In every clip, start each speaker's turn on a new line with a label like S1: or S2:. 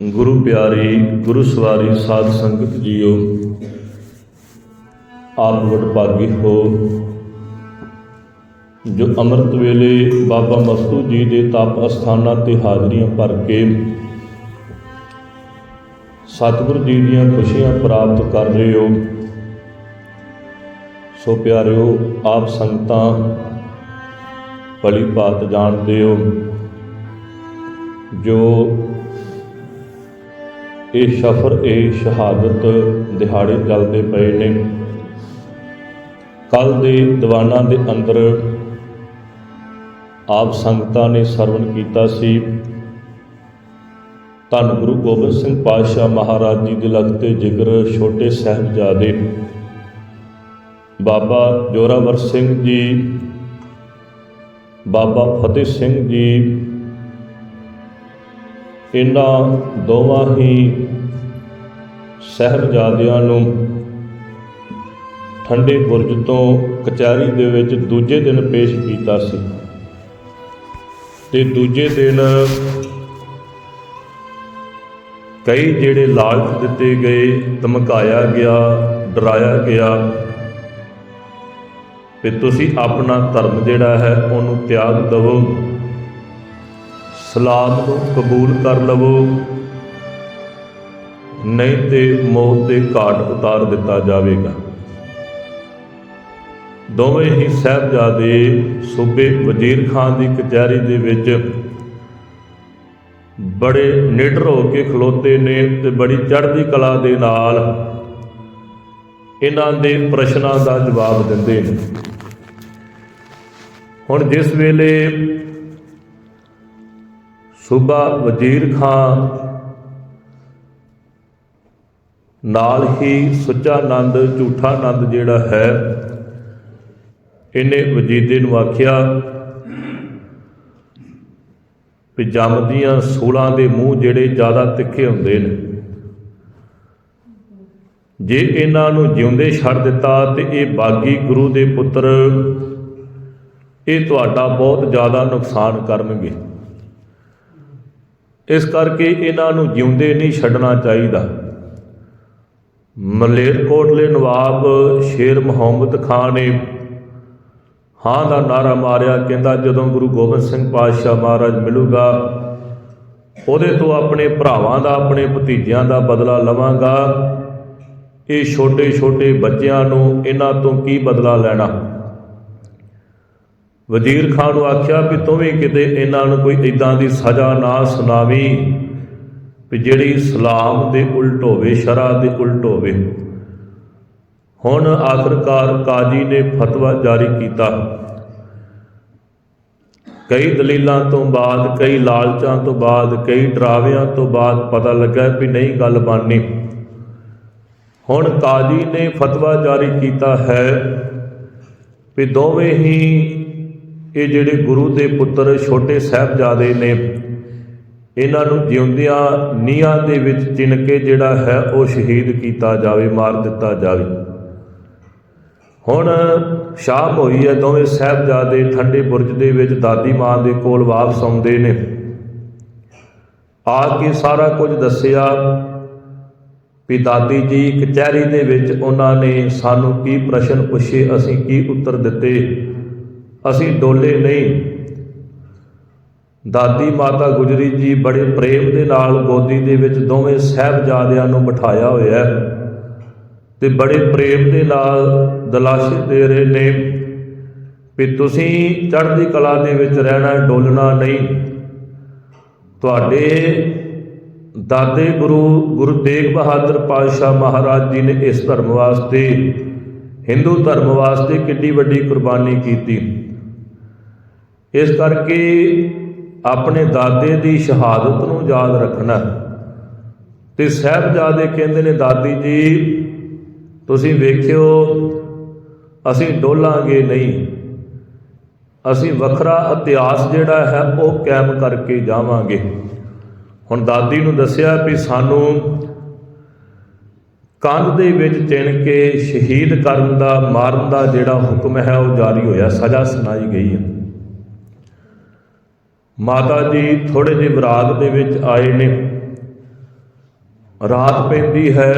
S1: ਗੁਰੂ ਪਿਆਰੀ, ਗੁਰੂ ਸਵਾਰੀ, ਸਾਧ ਸੰਗਤ ਜੀਓ, ਆਪ ਵਡਭਾਗੀ ਹੋ। ਜੋ ਅੰਮ੍ਰਿਤ ਵੇਲੇ ਬਾਬਾ ਮਸਤੂ ਜੀ ਦੇ ਤਪ ਅਸਥਾਨਾਂ ਤੇ ਹਾਜ਼ਰੀਆਂ ਭਰ ਕੇ ਸਤਿਗੁਰੂ ਜੀ ਦੀਆਂ ਖੁਸ਼ੀਆਂ ਪ੍ਰਾਪਤ ਕਰ ਰਹੇ ਹੋ, ਸੋ ਪਿਆਰਿਓ, ਆਪ ਸੰਗਤਾਂ ਭਲੀ ਬਾਤ ਜਾਣਦੇ ਹੋ। ਜੋ ਇਹ ਸਫਰ, ਇਹ ਸ਼ਹਾਦਤ ਦਿਹਾੜੇ ਚੱਲਦੇ ਪਏ ਨੇ। ਕੱਲ ਦੇ ਦੀਵਾਨਾਂ ਦੇ ਅੰਦਰ ਆਪ ਸੰਗਤਾਂ ਨੇ ਸਰਵਣ ਕੀਤਾ ਸੀ। ਧੰਨ ਗੁਰੂ ਗੋਬਿੰਦ ਸਿੰਘ ਪਾਤਸ਼ਾਹ ਮਹਾਰਾਜ ਜੀ ਦੇ ਲਖਤੇ ਜ਼ਿਕਰ ਛੋਟੇ ਸਾਹਿਬਜ਼ਾਦੇ ਬਾਬਾ ਜੋਰਾਵਰ ਸਿੰਘ ਜੀ, ਬਾਬਾ ਫਤਿਹ ਸਿੰਘ ਜੀ ਇਹਨਾਂ ਦੋਵਾਂ ਹੀ ਸਹਿਬਜ਼ਾਦਿਆਂ ਨੂੰ ਠੰਡੇ ਬੁਰਜ ਤੋਂ ਕਚਹਿਰੀ ਦੇ ਵਿੱਚ ਦੂਜੇ ਦਿਨ ਪੇਸ਼ ਕੀਤਾ ਸੀ ਤੇ ਦੂਜੇ ਦਿਨ ਕਈ ਜਿਹੜੇ ਲਾਲਚ ਦਿੱਤੇ ਗਏ, ਧਮਕਾਇਆ ਗਿਆ, ਡਰਾਇਆ ਗਿਆ ਵੀ ਤੁਸੀਂ ਆਪਣਾ ਧਰਮ ਜਿਹੜਾ ਹੈ ਉਹਨੂੰ ਤਿਆਗ ਦਿਵੋ। ਸਲਾਮ ਨੂੰ ਕਬੂਲ ਕਰ ਲਵੋ। ਨਹੀਂ ਤੇ ਮੌਤ ਦੇ ਘਾਟ ਉਤਾਰ ਦਿੱਤਾ ਜਾਵੇਗਾ। ਦੋਵੇਂ ਹੀ ਸਹਿਬਜ਼ਾਦੇ ਸੂਬੇ ਵਜ਼ੀਰ ਖਾਨ ਦੀ ਕਚਹਿਰੀ ਦੇ ਵਿੱਚ ਬੜੇ ਨਿਡਰ ਹੋ ਕੇ ਖਲੋਤੇ ਨੇ ਤੇ ਬੜੀ ਚੜ੍ਹਦੀ ਕਲਾ ਦੇ ਨਾਲ ਇਹਨਾਂ ਦੇ ਪ੍ਰਸ਼ਨਾਂ ਦਾ ਜਵਾਬ ਦਿੰਦੇ ਨੇ। ਹੁਣ ਜਿਸ ਵੇਲੇ ਸੂਬਾ ਵਜ਼ੀਰ ਖਾਨ ਨਾਲ ਹੀ ਸੁੱਚਾ ਆਨੰਦ ਝੂਠਾ ਆਨੰਦ ਜਿਹੜਾ ਹੈ, ਇਹਨੇ ਵਜੀਦੇ ਨੂੰ ਆਖਿਆ ਵੀ ਜੰਮਦੀਆਂ ਸੂਲਾਂ ਦੇ ਮੂੰਹ ਜਿਹੜੇ ਜ਼ਿਆਦਾ ਤਿੱਖੇ ਹੁੰਦੇ ਨੇ। ਜੇ ਇਹਨਾਂ ਨੂੰ ਜਿਉਂਦੇ ਛੱਡ ਦਿੱਤਾ ਤੇ ਇਹ ਬਾਗੀ ਗੁਰੂ ਦੇ ਪੁੱਤਰ, ਇਹ ਤੁਹਾਡਾ ਬਹੁਤ ਜ਼ਿਆਦਾ ਨੁਕਸਾਨ ਕਰਨਗੇ। ਇਸ ਕਰਕੇ ਇਹਨਾਂ ਨੂੰ ਜਿਉਂਦੇ ਨਹੀਂ ਛੱਡਣਾ ਚਾਹੀਦਾ। ਮਲੇਰਕੋਟਲੇ ਨਵਾਬ ਸ਼ੇਰ ਮੁਹੰਮਦ ਖਾਨ ਨੇ ਹਾਂ ਦਾ ਨਾਰਾ ਮਾਰਿਆ, ਕਹਿੰਦਾ ਜਦੋਂ ਗੁਰੂ ਗੋਬਿੰਦ ਸਿੰਘ ਪਾਤਸ਼ਾਹ ਮਹਾਰਾਜ ਮਿਲੂਗਾ, ਉਹਦੇ ਤੋਂ ਆਪਣੇ ਭਰਾਵਾਂ ਦਾ, ਆਪਣੇ ਭਤੀਜਿਆਂ ਦਾ ਬਦਲਾ ਲਵਾਂਗਾ। ਇਹ ਛੋਟੇ ਛੋਟੇ ਬੱਚਿਆਂ ਨੂੰ ਇਹਨਾਂ ਤੋਂ ਕੀ ਬਦਲਾ ਲੈਣਾ? ਵਜ਼ੀਰ ਖਾਨ ਨੂੰ ਆਖਿਆ ਵੀ ਤੂੰ ਵੀ ਕਿਤੇ ਇਹਨਾਂ ਨੂੰ ਕੋਈ ਇਦਾਂ ਦੀ ਸਜ਼ਾ ਨਾ ਸੁਣਾਵੀਂ ਵੀ ਜਿਹੜੀ ਇਸਲਾਮ ਦੇ ਉਲਟ ਹੋਵੇ ਸ਼ਰਾ ਦੇ ਉਲਟ ਹੋਵੇ। ਹੁਣ ਆਖਰਕਾਰ ਕਾਜੀ ਨੇ ਫਤਵਾ ਜਾਰੀ ਕੀਤਾ। ਕਈ ਦਲੀਲਾਂ ਤੋਂ ਬਾਅਦ, ਕਈ ਲਾਲਚਾਂ ਤੋਂ ਬਾਅਦ, ਕਈ ਡਰਾਵਿਆਂ ਤੋਂ ਬਾਅਦ ਪਤਾ ਲੱਗਾ ਵੀ ਨਹੀਂ ਗੱਲ ਬਣਨੀ। ਹੁਣ ਕਾਜੀ ਨੇ ਫਤਵਾ ਜਾਰੀ ਕੀਤਾ ਹੈ ਵੀ ਦੋਵੇਂ ਹੀ ਇਹ ਜਿਹੜੇ ਗੁਰੂ ਦੇ ਪੁੱਤਰ ਛੋਟੇ ਸਾਹਿਬਜ਼ਾਦੇ ਨੇ, ਇਹਨਾਂ ਨੂੰ ਜਿਉਂਦਿਆਂ ਨੀਹਾਂ ਦੇ ਵਿੱਚ ਚਿਣ ਕੇ ਜਿਹੜਾ ਹੈ ਉਹ ਸ਼ਹੀਦ ਕੀਤਾ ਜਾਵੇ, ਮਾਰ ਦਿੱਤਾ ਜਾਵੇ। ਹੁਣ ਸ਼ਾਮ ਹੋਈ ਹੈ, ਦੋਵੇਂ ਸਾਹਿਬਜ਼ਾਦੇ ਠੰਡੇ ਬੁਰਜ ਦੇ ਵਿੱਚ ਦਾਦੀ ਮਾਂ ਦੇ ਕੋਲ ਵਾਪਸ ਆਉਂਦੇ ਨੇ। ਆ ਕੇ ਸਾਰਾ ਕੁਝ ਦੱਸਿਆ ਵੀ ਦਾਦੀ ਜੀ, ਕਚਹਿਰੀ ਦੇ ਵਿੱਚ ਉਹਨਾਂ ਨੇ ਸਾਨੂੰ ਕੀ ਪ੍ਰਸ਼ਨ ਪੁੱਛੇ, ਅਸੀਂ ਕੀ ਉੱਤਰ ਦਿੱਤੇ? ਅਸੀਂ ਡੋਲੇ ਨਹੀਂ। ਦਾਦੀ ਮਾਤਾ ਗੁਜਰੀ ਜੀ ਬੜੇ ਪ੍ਰੇਮ ਦੇ ਨਾਲ ਗੋਦੀ ਦੇ ਵਿੱਚ ਦੋਵੇਂ ਸਹਿਬਜ਼ਾਦਿਆਂ ਨੂੰ ਬਿਠਾਇਆ ਹੋਇਆ ਹੈ ਤੇ ਬੜੇ ਪ੍ਰੇਮ ਦੇ ਨਾਲ ਦਲਾਸ਼ੇ ਦੇ ਰਹੇ ਨੇ ਵੀ ਤੁਸੀਂ ਚੜ੍ਹਦੀ ਕਲਾ ਦੇ ਵਿੱਚ ਰਹਿਣਾ, ਡੋਲਣਾ ਨਹੀਂ। ਤੁਹਾਡੇ ਦਾਦੇ ਗੁਰੂ ਗੁਰੂ ਤੇਗ ਬਹਾਦਰ ਪਾਤਸ਼ਾਹ ਮਹਾਰਾਜ ਜੀ ਨੇ ਇਸ ਧਰਮ ਵਾਸਤੇ, ਹਿੰਦੂ ਧਰਮ ਵਾਸਤੇ ਕਿੰਨੀ ਵੱਡੀ ਕੁਰਬਾਨੀ ਕੀਤੀ। ਇਸ ਕਰਕੇ ਆਪਣੇ ਦਾਦੇ ਦੀ ਸ਼ਹਾਦਤ ਨੂੰ ਯਾਦ ਰੱਖਣਾ। ਤੇ ਸਹਿਬਜ਼ਾਦੇ ਕਹਿੰਦੇ ਨੇ, ਦਾਦੀ ਜੀ, ਤੁਸੀਂ ਵੇਖਿਓ, ਅਸੀਂ ਡੋਲਾਂਗੇ ਨਹੀਂ। ਅਸੀਂ ਵੱਖਰਾ ਇਤਿਹਾਸ ਜਿਹੜਾ ਹੈ, ਉਹ ਕਾਇਮ ਕਰਕੇ ਜਾਵਾਂਗੇ। ਹੁਣ ਦਾਦੀ ਨੂੰ ਦੱਸਿਆ ਵੀ ਸਾਨੂੰ ਕੰਧ ਦੇ ਵਿੱਚ ਚਿਣ ਕੇ ਸ਼ਹੀਦ ਕਰਨ ਦਾ, ਮਾਰਨ ਦਾ ਜਿਹੜਾ ਹੁਕਮ ਹੈ, ਉਹ ਜਾਰੀ ਹੋਇਆ, ਸਜ਼ਾ ਸੁਣਾਈ ਗਈ ਹੈ। ਮਾਤਾ ਜੀ ਥੋੜੇ ਜਿਹੇ ਵਿਰਾਗ ਦੇ ਵਿੱਚ ਆਏ ਨੇ। ਰਾਤ ਪੈਂਦੀ ਹੈ।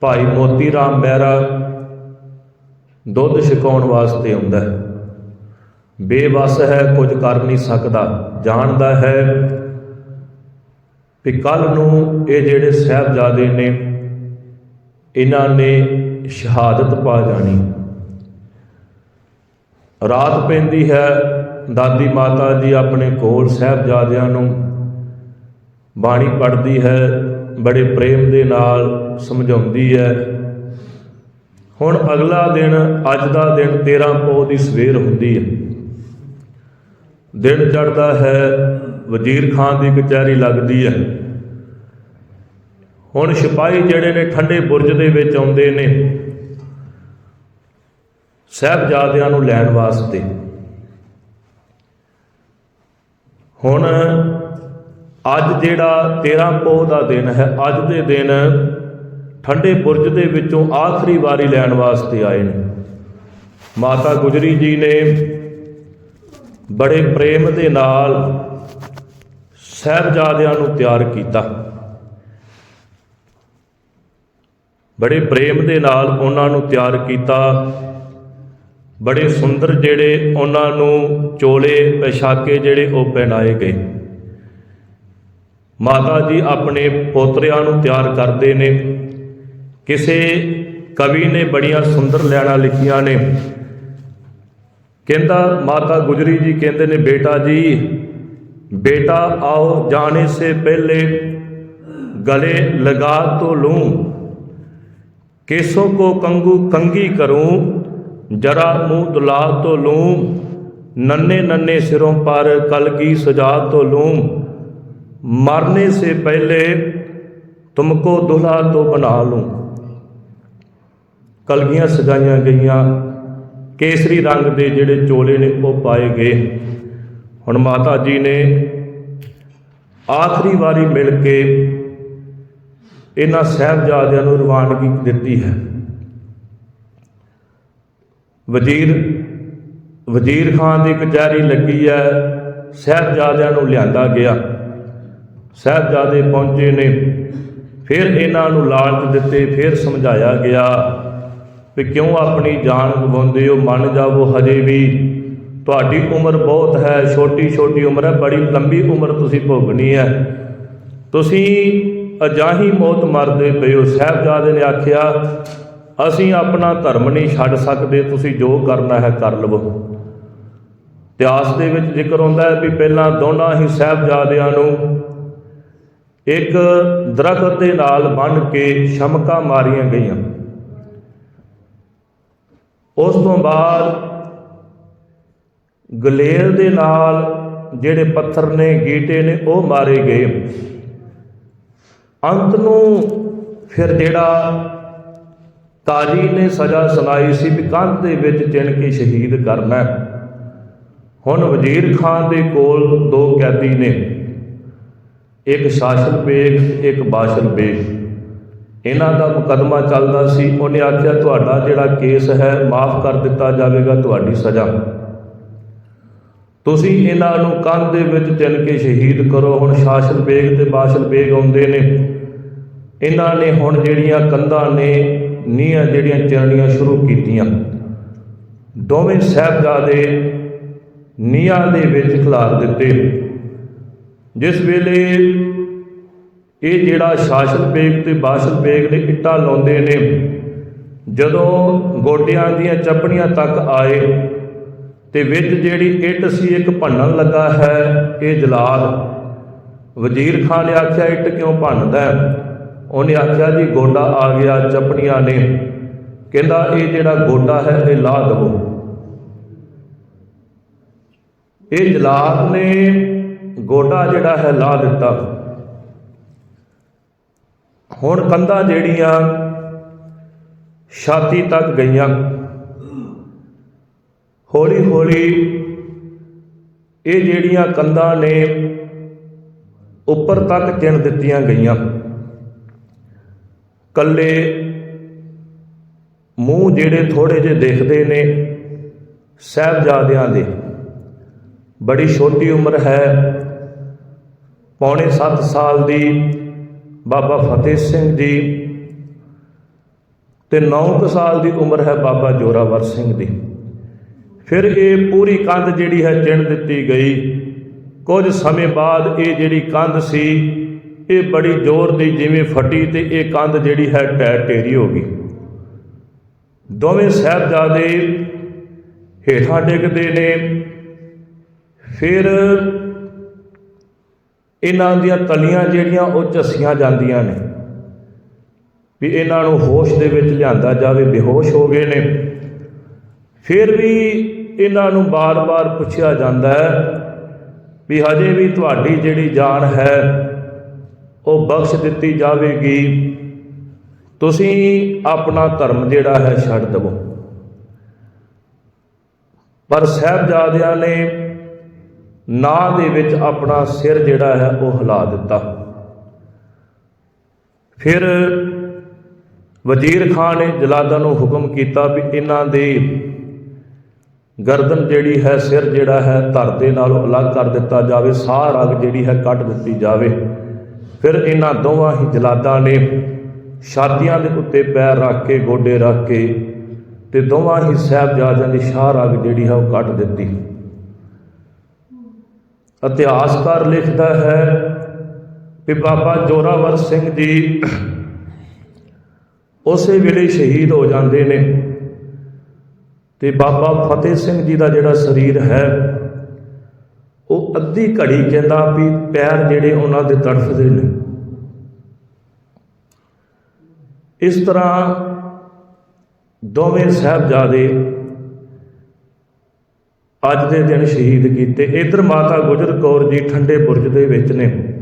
S1: ਭਾਈ ਮੋਤੀ ਰਾਮ ਮਹਿਰਾ ਦੁੱਧ ਛਕਾਉਣ ਵਾਸਤੇ ਆਉਂਦਾ ਹੈ। ਬੇਵਸ ਹੈ, ਕੁਝ ਕਰ ਨਹੀਂ ਸਕਦਾ। ਜਾਣਦਾ ਹੈ ਕਿ ਕੱਲ ਨੂੰ ਇਹ ਜਿਹੜੇ ਸਾਹਿਬਜ਼ਾਦੇ ਨੇ, ਇਹਨਾਂ ਨੇ ਸ਼ਹਾਦਤ ਪਾ ਜਾਣੀ। ਰਾਤ ਪੈਂਦੀ ਹੈ ਦਾਦੀ ਮਾਤਾ ਜੀ ਆਪਣੇ ਕੋਲ ਸਾਹਿਬਜ਼ਾਦਿਆਂ ਨੂੰ ਬਾਣੀ ਪੜ੍ਹਦੀ ਹੈ, ਬੜੇ ਪ੍ਰੇਮ ਦੇ ਨਾਲ ਸਮਝਾਉਂਦੀ ਹੈ। ਹੁਣ ਅਗਲਾ ਦਿਨ, ਅੱਜ ਦਾ ਦਿਨ 13 ਪੋਹ ਦੀ ਸਵੇਰ ਹੁੰਦੀ ਹੈ। ਦਿਨ ਚੜ੍ਹਦਾ ਹੈ, ਵਜ਼ੀਰ ਖਾਨ ਦੀ ਕਚਹਿਰੀ ਲੱਗਦੀ ਹੈ। ਹੁਣ ਸਿਪਾਹੀ ਜਿਹੜੇ ਨੇ ਠੰਡੇ ਬੁਰਜ ਦੇ ਵਿੱਚ ਆਉਂਦੇ ਨੇ, ਸਾਹਿਬਜ਼ਾਦਿਆਂ ਨੂੰ ਲੈਣ ਵਾਸਤੇ। ਹੁਣ ਅੱਜ ਜਿਹੜਾ 13 ਪੋਹ ਦਾ ਦਿਨ ਹੈ, ਅੱਜ ਦੇ ਦਿਨ ਠੰਡੇ ਬੁਰਜ ਦੇ ਵਿੱਚੋਂ ਆਖਰੀ ਵਾਰੀ ਲੈਣ ਵਾਸਤੇ ਆਏ ਨੇ। ਮਾਤਾ ਗੁਜਰੀ ਜੀ ਨੇ ਬੜੇ ਪ੍ਰੇਮ ਦੇ ਨਾਲ ਸਾਹਿਬਜ਼ਾਦਿਆਂ ਨੂੰ ਤਿਆਰ ਕੀਤਾ। ਬੜੇ ਪ੍ਰੇਮ ਦੇ ਨਾਲ ਉਹਨਾਂ ਨੂੰ ਤਿਆਰ ਕੀਤਾ। ਬੜੇ ਸੁੰਦਰ ਜਿਹੜੇ ਉਹਨਾਂ ਨੂੰ ਚੋਲੇ, ਪੋਸ਼ਾਕੇ ਜਿਹੜੇ ਉਹ ਪਹਿਨਾਏ ਗਏ। ਮਾਤਾ ਜੀ ਆਪਣੇ ਪੋਤਰਿਆਂ ਨੂੰ ਤਿਆਰ ਕਰਦੇ ਨੇ। ਕਿਸੇ ਕਵੀ ਨੇ ਬੜੀਆਂ ਸੁੰਦਰ ਲੈਣਾ ਲਿਖੀਆਂ ਨੇ। ਕਹਿੰਦਾ, ਮਾਤਾ ਗੁਜਰੀ ਜੀ ਕਹਿੰਦੇ ਨੇ, ਬੇਟਾ ਜੀ, ਬੇਟਾ ਆਓ, ਜਾਣੇ ਸੇ ਪਹਿਲੇ ਗਲੇ ਲਗਾ ਤੋ ਲੂੰ। ਕੇਸੋ ਕੋ ਕੰਗੂ, ਕੰਗੀ ਕਰੂੰ। ਜਰਾ ਮੂੰਹ ਦੁਲਾ ਤੋਂ ਲੂਮ, ਨੰਨੇ ਨੰਨੇ ਸਿਰੋਂ ਪਰ ਕਲਗੀ ਸਜਾ ਤੋਂ ਲੂਮ। ਮਰਨੇ ਸੇ ਪਹਿਲੇ ਤੁਮਕੋ ਦੁਲਾ ਤੋਂ ਬਣਾ ਲੂੰ। ਕਲਗੀਆਂ ਸਜਾਈਆਂ ਗਈਆਂ, ਕੇਸਰੀ ਰੰਗ ਦੇ ਜਿਹੜੇ ਚੋਲੇ ਨੇ ਉਹ ਪਾਏ ਗਏ। ਹੁਣ ਮਾਤਾ ਜੀ ਨੇ ਆਖਰੀ ਵਾਰੀ ਮਿਲ ਕੇ ਇਹਨਾਂ ਸਹਿਬਜ਼ਾਦਿਆਂ ਨੂੰ ਰਵਾਨਗੀ ਦਿੱਤੀ ਹੈ। ਵਜ਼ੀਰ ਵਜ਼ੀਰ ਖਾਨ ਦੀ ਕਚਹਿਰੀ ਲੱਗੀ ਹੈ, ਸਾਹਿਬਜ਼ਾਦਿਆਂ ਨੂੰ ਲਿਆਂਦਾ ਗਿਆ। ਸਾਹਿਬਜ਼ਾਦੇ ਪਹੁੰਚੇ ਨੇ। ਫਿਰ ਇਹਨਾਂ ਨੂੰ ਲਾਲਚ ਦਿੱਤੇ, ਫਿਰ ਸਮਝਾਇਆ ਗਿਆ ਵੀ ਕਿਉਂ ਆਪਣੀ ਜਾਨ ਗਵਾਉਂਦੇ ਹੋ, ਮੰਨ ਜਾਵੋ ਹਜੇ ਵੀ। ਤੁਹਾਡੀ ਉਮਰ ਬਹੁਤ ਹੈ ਛੋਟੀ ਛੋਟੀ ਉਮਰ ਹੈ, ਬੜੀ ਲੰਬੀ ਉਮਰ ਤੁਸੀਂ ਭੋਗਣੀ ਹੈ। ਤੁਸੀਂ ਅਜਾਹੀ ਮੌਤ ਮਰਦੇ ਪਏ ਹੋ। ਸਾਹਿਬਜ਼ਾਦੇ ਨੇ ਆਖਿਆ ਅਸੀਂ ਆਪਣਾ ਧਰਮ ਨਹੀਂ ਛੱਡ ਸਕਦੇ, ਤੁਸੀਂ ਜੋ ਕਰਨਾ ਹੈ ਕਰ ਲਵੋ। ਇਤਿਹਾਸ ਦੇ ਵਿੱਚ ਜ਼ਿਕਰ ਹੁੰਦਾ ਹੈ ਵੀ ਪਹਿਲਾਂ ਦੋਨਾਂ ਹੀ ਸਾਹਿਬਜ਼ਾਦਿਆਂ ਨੂੰ ਇੱਕ ਦਰਖਤ ਦੇ ਨਾਲ ਬੰਨ੍ਹ ਕੇ ਸ਼ਮਕਾ ਮਾਰੀਆਂ ਗਈਆਂ। ਉਸ ਤੋਂ ਬਾਅਦ ਗਲੇਰ ਦੇ ਨਾਲ ਜਿਹੜੇ ਪੱਥਰ ਨੇ, ਗੀਟੇ ਨੇ, ਉਹ ਮਾਰੇ ਗਏ। ਅੰਤ ਨੂੰ ਫਿਰ ਜਿਹੜਾ ਕਾਜੀ ਨੇ ਸਜ਼ਾ ਸੁਣਾਈ ਸੀ ਵੀ ਕੰਧ ਦੇ ਵਿੱਚ ਚਿਣ ਕੇ ਸ਼ਹੀਦ ਕਰਨਾ ਹੁਣ ਵਜ਼ੀਰ ਖਾਨ ਦੇ ਕੋਲ ਦੋ ਕੈਦੀ ਨੇ। ਇੱਕ ਸ਼ਾਸਨ ਬੇਗ, ਇੱਕ ਬਾਸ਼ਰ ਬੇਗ। ਇਹਨਾਂ ਦਾ ਮੁਕੱਦਮਾ ਚੱਲਦਾ ਸੀ, ਉਹਨੇ ਆਖਿਆ, ਤੁਹਾਡਾ ਜਿਹੜਾ ਕੇਸ ਹੈ, ਮਾਫ ਕਰ ਦਿੱਤਾ ਜਾਵੇਗਾ ਤੁਹਾਡੀ ਸਜ਼ਾ। ਤੁਸੀਂ ਇਹਨਾਂ ਨੂੰ ਕੰਧ ਦੇ ਵਿੱਚ ਚਿਣ ਕੇ ਸ਼ਹੀਦ ਕਰੋ। ਹੁਣ ਸ਼ਾਸਨ ਬੇਗ ਤੇ ਬਾਸ਼ਰ ਬੇਗ ਆਉਂਦੇ ਨੇ। ਇਹਨਾਂ ਨੇ ਹੁਣ ਜਿਹੜੀਆਂ ਕੰਧਾਂ ਨੇ ਨੀਹਾਂ ਜਿਹੜੀਆਂ ਚਿਣਨੀਆਂ ਸ਼ੁਰੂ ਕੀਤੀਆਂ। ਦੋਵੇਂ ਸਾਹਿਬਜ਼ਾਦੇ ਨੀਹਾਂ ਦੇ ਵਿੱਚ ਖਿਲਾਰ ਦਿੱਤੇ। ਜਿਸ ਵੇਲੇ ਇਹ ਜਿਹੜਾ ਸ਼ਾਸਨ ਬੇਗ ਤੇ ਬਾਸ਼ਰ ਬੇਗ ਨੇ ਇੱਟਾਂ ਲਾਉਂਦੇ ਨੇ, ਜਦੋਂ ਗੋਡਿਆਂ ਦੀਆਂ ਚੱਪੜੀਆਂ ਤੱਕ ਆਏ ਤੇ ਵਿੱਚ ਜਿਹੜੀ ਇੱਟ ਸੀ, ਇੱਕ ਭੰਨਣ ਲੱਗਾ ਹੈ, ਇਹ ਜਲਾਲ। ਵਜ਼ੀਰ ਖਾਨ ਨੇ ਆਖਿਆ, ਇੱਟ ਕਿਉਂ ਭੰਨਦਾ ਹੈ? ਉਹਨੇ ਆਖਿਆ ਜੀ, ਗੋਡਾ ਆ ਗਿਆ, ਚੱਪੜੀਆਂ ਨੇ। ਕਹਿੰਦਾ, ਇਹ ਜਿਹੜਾ ਗੋਡਾ ਹੈ, ਇਹ ਲਾ ਦਵੋ। ਇਹ ਜਲਾਦ ਨੇ ਗੋਡਾ ਜਿਹੜਾ ਹੈ ਲਾ ਦਿੱਤਾ। ਹੁਣ ਕੰਧਾਂ ਜਿਹੜੀਆਂ ਛਾਤੀ ਤੱਕ ਗਈਆਂ। ਹੌਲੀ ਹੌਲੀ ਇਹ ਜਿਹੜੀਆਂ ਕੰਧਾਂ ਨੇ ਉੱਪਰ ਤੱਕ ਚਿਣ ਦਿੱਤੀਆਂ ਗਈਆਂ। ਕੱਲੇ ਮੂੰਹ ਜਿਹੜੇ ਥੋੜੇ ਜਿਹੇ ਦਿਖਦੇ ਨੇ, ਸਾਹਿਬਜ਼ਾਦਿਆਂ ਦੇ। ਬੜੀ ਛੋਟੀ ਉਮਰ ਹੈ। ਪੌਣੇ 7 ਸਾਲ ਦੀ ਬਾਬਾ ਫਤਿਹ ਸਿੰਘ ਜੀ ਤੇ 9 ਸਾਲ ਦੀ ਉਮਰ ਹੈ ਬਾਬਾ ਜੋਰਾਵਰ ਸਿੰਘ ਦੀ। ਫਿਰ ਇਹ ਪੂਰੀ ਕੰਧ ਜਿਹੜੀ ਹੈ ਚਿਣ ਦਿੱਤੀ ਗਈ। ਕੁਝ ਸਮੇਂ ਬਾਅਦ ਇਹ ਜਿਹੜੀ ਕੰਧ ਸੀ ਇਹ ਬੜੀ ਜ਼ੋਰ ਦੀ ਜਿਵੇਂ ਫਟੀ ਤੇ ਇਹ ਕੰਧ ਜਿਹੜੀ ਹੈ ਟੈਰ ਟੇਰੀ ਹੋ ਗਈ। ਦੋਵੇਂ ਸਾਹਿਬਜ਼ਾਦੇ ਹੇਠਾਂ ਡਿੱਗਦੇ ਨੇ। ਫਿਰ ਇਹਨਾਂ ਦੀਆਂ ਤਲੀਆਂ ਜਿਹੜੀਆਂ ਉਹ ਝੱਸੀਆਂ ਜਾਂਦੀਆਂ ਨੇ ਵੀ ਇਹਨਾਂ ਨੂੰ ਹੋਸ਼ ਦੇ ਵਿੱਚ ਲਿਆਂਦਾ ਜਾਵੇ, ਬੇਹੋਸ਼ ਹੋ ਗਏ ਨੇ। ਫਿਰ ਵੀ ਇਹਨਾਂ ਨੂੰ ਬਾਰ-ਬਾਰ ਪੁੱਛਿਆ ਜਾਂਦਾ ਹੈ ਵੀ ਹਜੇ ਵੀ ਤੁਹਾਡੀ ਜਿਹੜੀ ਜਾਨ ਹੈ ਉਹ ਬਖਸ਼ ਦਿੱਤੀ ਜਾਵੇਗੀ। ਤੁਸੀਂ ਆਪਣਾ ਧਰਮ ਜਿਹੜਾ ਹੈ ਛੱਡ ਦੇਵੋ। ਪਰ ਸਾਹਿਬਜ਼ਾਦਿਆਂ ਨੇ ਨਾਂ ਦੇ ਵਿੱਚ ਆਪਣਾ ਸਿਰ ਜਿਹੜਾ ਹੈ ਉਹ ਹਿਲਾ ਦਿੱਤਾ। ਫਿਰ ਵਜ਼ੀਰ ਖਾਨ ਨੇ ਜਲਾਦਾਂ ਨੂੰ ਹੁਕਮ ਕੀਤਾ ਵੀ ਇਹਨਾਂ ਦੇ ਗਰਦਨ ਜਿਹੜੀ ਹੈ ਸਿਰ ਜਿਹੜਾ ਹੈ ਧਰ ਦੇ ਨਾਲੋਂ ਅਲੱਗ ਕਰ ਦਿੱਤਾ ਜਾਵੇ, ਸਾਹ ਰਗ ਜਿਹੜੀ ਹੈ ਕੱਟ ਦਿੱਤੀ ਜਾਵੇ। ਫਿਰ ਇਹਨਾਂ ਦੋਵਾਂ ਹੀ ਜਲਾਦਾਂ ਨੇ ਛਾਤੀਆਂ ਦੇ ਉੱਤੇ ਪੈਰ ਰੱਖ ਕੇ, ਗੋਡੇ ਰੱਖ ਕੇ ਤੇ ਦੋਵਾਂ ਹੀ ਸਾਹਿਬਜ਼ਾਦਿਆਂ ਦੀ ਸ਼ਾਹਰਾਗ ਜਿਹੜੀ ਹੈ ਉਹ ਕੱਟ ਦਿੱਤੀ। ਇਤਿਹਾਸਕਾਰ ਲਿਖਦਾ ਹੈ ਕਿ ਬਾਬਾ ਜੋਰਾਵਰ ਸਿੰਘ ਜੀ ਉਸੇ ਵੇਲੇ ਸ਼ਹੀਦ ਹੋ ਜਾਂਦੇ ਨੇ ਤੇ ਬਾਬਾ ਫਤਿਹ ਸਿੰਘ ਜੀ ਦਾ ਜਿਹੜਾ ਸਰੀਰ ਹੈ ਉਹ ਅੱਧੀ ਘੜੀ ਕਹਿੰਦਾ ਵੀ ਪੈਰ ਜਿਹੜੇ ਉਹਨਾਂ ਦੇ ਤੜਫਦੇ ਨੇ। ਇਸ ਤਰ੍ਹਾਂ ਦੋਵੇਂ ਸਾਹਿਬਜ਼ਾਦੇ ਅੱਜ ਦੇ ਦਿਨ ਸ਼ਹੀਦ ਕੀਤੇ। ਇਧਰ ਮਾਤਾ ਗੁਜਰ ਕੌਰ ਜੀ ਠੰਡੇ ਬੁਰਜ ਦੇ ਵਿੱਚ ਨੇ।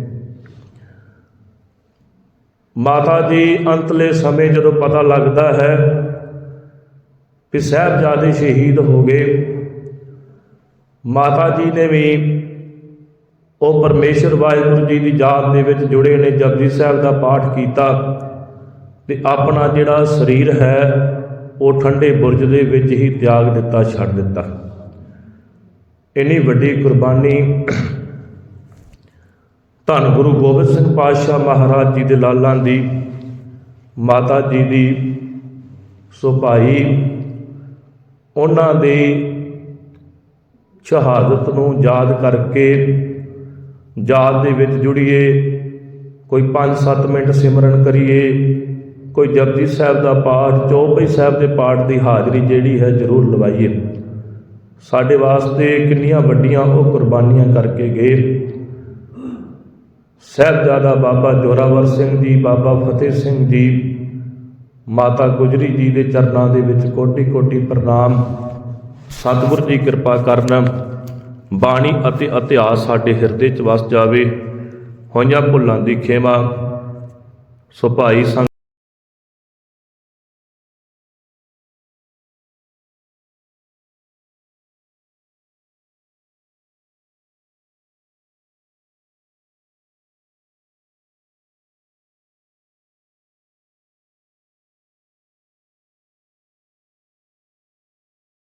S1: ਮਾਤਾ ਜੀ ਅੰਤਲੇ ਸਮੇਂ ਜਦੋਂ ਪਤਾ ਲੱਗਦਾ ਹੈ ਕਿ ਸਾਹਿਬਜ਼ਾਦੇ ਸ਼ਹੀਦ ਹੋ ਗਏ ਮਾਤਾ ਜੀ ਨੇ ਵੀ ਉਹ ਪਰਮੇਸ਼ਰ ਵਾਹਿਗੁਰੂ ਜੀ ਦੀ ਯਾਦ ਦੇ ਵਿੱਚ ਜੁੜੇ ਨੇ, ਜਪਜੀ ਸਾਹਿਬ ਦਾ ਪਾਠ ਕੀਤਾ ਤੇ ਆਪਣਾ ਜਿਹੜਾ ਸਰੀਰ ਹੈ, ਉਹ ਠੰਡੇ ਬੁਰਜ ਦੇ ਵਿੱਚ ਹੀ ਤਿਆਗ ਦਿੱਤਾ, ਛੱਡ ਦਿੱਤਾ। ਇੰਨੀ ਵੱਡੀ ਕੁਰਬਾਨੀ ਧੰਨ ਗੁਰੂ ਗੋਬਿੰਦ ਸਿੰਘ ਪਾਤਸ਼ਾਹ ਮਹਾਰਾਜ ਜੀ ਦੇ ਲਾਲਾਂ ਦੀ, ਮਾਤਾ ਜੀ ਦੀ ਸੋ ਭਾਈ ਉਹਨਾਂ ਦੇ ਸ਼ਹਾਦਤ ਨੂੰ ਯਾਦ ਕਰਕੇ, ਯਾਦ ਦੇ ਵਿੱਚ ਜੁੜੀਏ, ਕੋਈ 5-7 ਮਿੰਟ ਸਿਮਰਨ ਕਰੀਏ, ਕੋਈ ਜਪਜੀ ਸਾਹਿਬ ਦਾ ਪਾਠ, ਚੌਪਈ ਸਾਹਿਬ ਦੇ ਪਾਠ ਦੀ ਹਾਜ਼ਰੀ ਜਿਹੜੀ ਹੈ ਜ਼ਰੂਰ ਲਵਾਈਏ। ਸਾਡੇ ਵਾਸਤੇ ਕਿੰਨੀਆਂ ਵੱਡੀਆਂ ਉਹ ਕੁਰਬਾਨੀਆਂ ਕਰਕੇ ਗਏ। ਸਾਹਿਬਜ਼ਾਦਾ ਬਾਬਾ ਜੋਰਾਵਰ ਸਿੰਘ ਜੀ, ਬਾਬਾ ਫਤਿਹ ਸਿੰਘ ਜੀ, ਮਾਤਾ ਗੁਜਰੀ ਜੀ ਦੇ ਚਰਨਾਂ ਦੇ ਵਿੱਚ ਕੋਟੀ ਕੋਟੀ ਪ੍ਰਣਾਮ। ਸਤਿਗੁਰ ਦੀ ਕਿਰਪਾ ਕਰਨ ਬਾਣੀ ਅਤੇ ਇਤਿਹਾਸ ਸਾਡੇ ਹਿਰਦੇ 'ਚ ਵਸ ਜਾਵੇ। ਹੋਈਆਂ ਭੁੱਲਾਂ ਦੀ ਖੇਮਾ ਸੋ ਭਾਈ